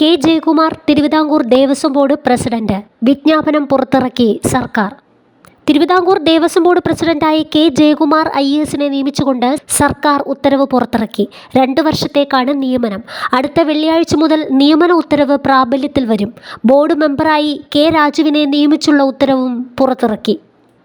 K Jayakumar Thiruvithamkoor Devaswom board president. വിജ്ഞാപനം പുറത്തിറക്കി സർക്കാർ. തിരുവിതാംകൂർ ദേവസ്വം ബോർഡ് പ്രസിഡന്റായി കെ ജയകുമാർ ഐ എസിനെ നിയമിച്ചുകൊണ്ട് സർക്കാർ ഉത്തരവ് പുറത്തിറക്കി. രണ്ട് വർഷത്തേക്കാണ് നിയമനം. അടുത്ത വെള്ളിയാഴ്ച മുതൽ നിയമന ഉത്തരവ് പ്രാബല്യത്തിൽ വരും. ബോർഡ് മെമ്പറായി കെ രാജുവിനെ നിയമിച്ചുള്ള ഉത്തരവും പുറത്തിറക്കി.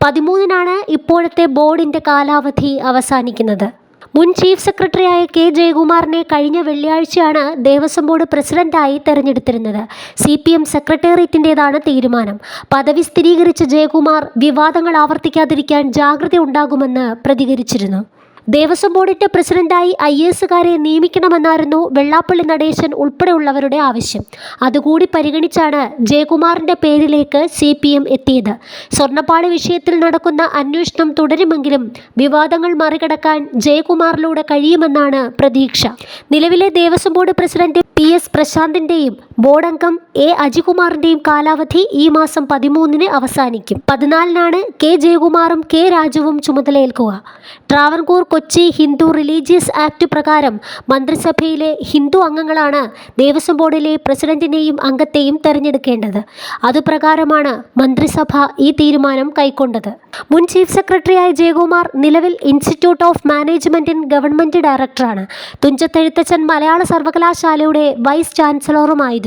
പതിമൂന്നിനാണ് ഇപ്പോഴത്തെ ബോർഡിന്റെ കാലാവധി അവസാനിക്കുന്നത്. മുൻ ചീഫ് സെക്രട്ടറിയായ കെ ജയകുമാറിനെ കഴിഞ്ഞ വെള്ളിയാഴ്ചയാണ് ദേവസ്വം ബോർഡ് പ്രസിഡന്റായി തെരഞ്ഞെടുത്തിരുന്നത്. സി പി എം സെക്രട്ടേറിയറ്റിന്റെതാണ് തീരുമാനം. പദവി സ്ഥിരീകരിച്ച ജയകുമാർ വിവാദങ്ങൾ ആവർത്തിക്കാതിരിക്കാൻ ജാഗ്രത ഉണ്ടാകുമെന്ന് പ്രതികരിച്ചിരുന്നു. ദേവസ്വം ബോർഡിന്റെ പ്രസിഡന്റായി ഐ എസുകാരെ നിയമിക്കണമെന്നായിരുന്നു വെള്ളാപ്പള്ളി നടേശൻ ഉൾപ്പെടെയുള്ളവരുടെ ആവശ്യം. അതുകൂടി പരിഗണിച്ചാണ് ജയകുമാറിന്റെ പേരിലേക്ക് സി പി എം എത്തിയത്. സ്വർണപ്പാളി വിഷയത്തിൽ നടക്കുന്ന അന്വേഷണം തുടരുമെങ്കിലും വിവാദങ്ങൾ മറികടക്കാൻ ജയകുമാറിലൂടെ കഴിയുമെന്നാണ് പ്രതീക്ഷ. നിലവിലെ Devaswom board president P S പ്രശാന്തിന്റെയും board അംഗം എ അജികുമാറിന്റെയും കാലാവധി ഈ മാസം പതിമൂന്നിന് അവസാനിക്കും. പതിനാലിനാണ് കെ ജയകുമാറും കെ രാജുവും ചുമതലയേൽക്കുക. ട്രാവൻകൂർ കൊച്ചി ഹിന്ദു റിലീജിയസ് ആക്ട് പ്രകാരം മന്ത്രിസഭയിലെ ഹിന്ദു അംഗങ്ങളാണ് ദേവസ്വം ബോർഡിലെ പ്രസിഡന്റിനെയും അംഗത്തെയും തെരഞ്ഞെടുക്കേണ്ടത്. അതുപ്രകാരമാണ് മന്ത്രിസഭ ഈ തീരുമാനം കൈക്കൊണ്ടത്. മുൻ ചീഫ് സെക്രട്ടറിയായ ജയകുമാർ നിലവിൽ institute of management in government ഡയറക്ടറാണ്. തുഞ്ചത്തെഴുത്തച്ഛൻ മലയാള സർവകലാശാലയുടെ വൈസ് ചാൻസലറുമായിരുന്നു.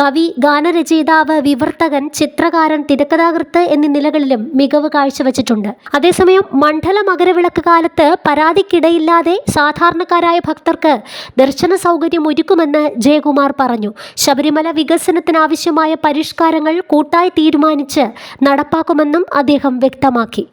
കവി ഗാനരചയിതാവ് വിവർത്തകൻ ചിത്രകാരൻ തിരക്കഥാകൃത്ത് എന്നീ നിലകളിലും മികവ് കാഴ്ചവെച്ചിട്ടുണ്ട്. അതേസമയം മണ്ഡല മകരവിളക്ക് കാലത്ത് പരാതിക്കിടയില്ലാതെ സാധാരണക്കാരായ ഭക്തർക്ക് ദർശന സൗകര്യം ഒരുക്കുമെന്ന് ജയകുമാർ പറഞ്ഞു. ശബരിമല വികസനത്തിനാവശ്യമായ പരിഷ്കാരങ്ങൾ കൂട്ടായി തീരുമാനിച്ച് നടപ്പാക്കുമെന്നും അദ്ദേഹം വ്യക്തമാക്കി.